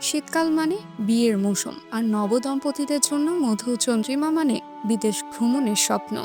শীতকাল মানে বিয়ের মৌসুম, আর নবদম্পতিদের জন্য মধু চন্দ্রিমা মানে বিদেশ ভ্রমণের স্বপ্ন।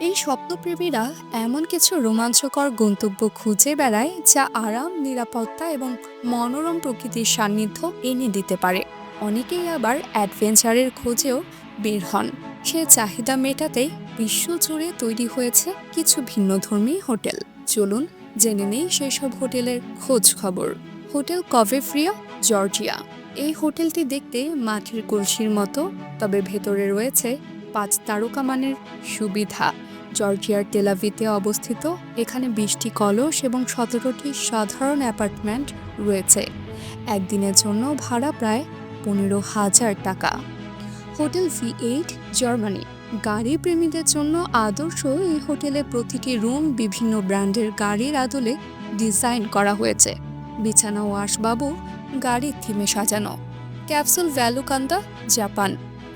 এই স্বপ্নপ্রেমীরা এমন কিছু রোমাঞ্চকর গন্তব্য খুঁজে বেড়ায় যা আরাম, নিরাপত্তা এবং মনোরম প্রকৃতির সান্নিধ্য এনে দিতে পারে। অনেকেই আবার অ্যাডভেঞ্চারের খোঁজেও বের হন। সে চাহিদা মেটাতেই বিশ্বজুড়ে তৈরি হয়েছে কিছু ভিন্নধর্মী হোটেল। চলুন জেনে নেই সেসব হোটেলের খোঁজ খবর। হোটেল কভেফ্রিয়া জর্জিয়া। এই হোটেলটি দেখতে মাটির কলসির মতো, তবে ভেতরে রয়েছে পাঁচ তারকা মানের সুবিধা। জর্জিয়ার তেলাভিতে অবস্থিত এখানে বিশটি কলস এবং সতেরোটি সাধারণ অ্যাপার্টমেন্ট রয়েছে। একদিনের জন্য ভাড়া প্রায় পনেরো হাজার টাকা। Hotel V eight, Germany. গাড়ি প্রেমীদের জন্য আদর্শ এই হোটেলে প্রতিটি রুম বিভিন্ন ব্র্যান্ডের গাড়ির আদলে ডিজাইন করা হয়েছে। বিছানা ও আসবাবও গাড়ির থিমে সাজানো। ক্যাপসুল ভ্যালুকান্দা জাপান।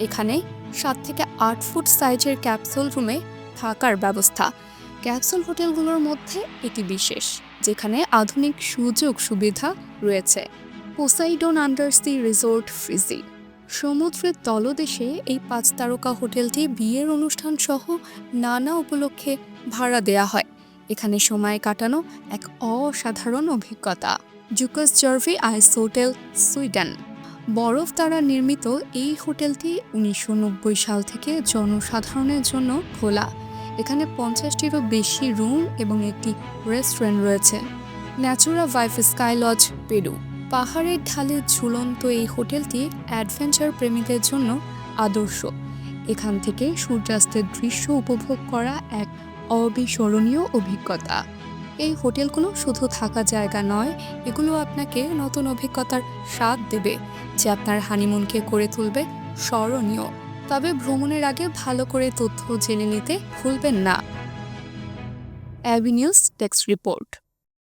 এখানে সাত থেকে আট ফুট সাইজের ক্যাপসুল রুমে থাকার ব্যবস্থা। ক্যাপসুল হোটেলগুলোর মধ্যে এটি বিশেষ, যেখানে আধুনিক সুযোগ সুবিধা রয়েছে। Poseidon under sea resort Fiji. সমুদ্রের তলদেশে এই পাঁচ তারকা হোটেলটি বিয়ের অনুষ্ঠান সহ নানা উপলক্ষে ভাড়া দেয়া হয়। এখানে সময় কাটানো এক অসাধারণ অভিজ্ঞতা। Jukkasjarvi ice hotel Sweden. বরফ দ্বারা নির্মিত এই হোটেলটি উনিশশো নব্বই সাল থেকে জনসাধারণের জন্য খোলা। এখানে পঞ্চাশটিরও বেশি রুম এবং একটি রেস্টুরেন্ট রয়েছে। Natura Vive sky lodge Peru. পাহাড়ের ঢালে ঝুলন্ত এই হোটেলটি অ্যাডভেঞ্চার প্রেমীদের জন্য আদর্শ। এখান থেকে সূর্যাস্তের দৃশ্য উপভোগ করা এক অবিস্মরণীয় অভিজ্ঞতা। এই হোটেলগুলো শুধু থাকা জায়গা নয়, এগুলো আপনাকে নতুন অভিজ্ঞতার স্বাদ দেবে, যে আপনার হানিমুনকে করে তুলবে স্মরণীয়। তবে ভ্রমণের আগে ভালো করে তথ্য জেনে নিতে ভুলবেন না। Avenues text report.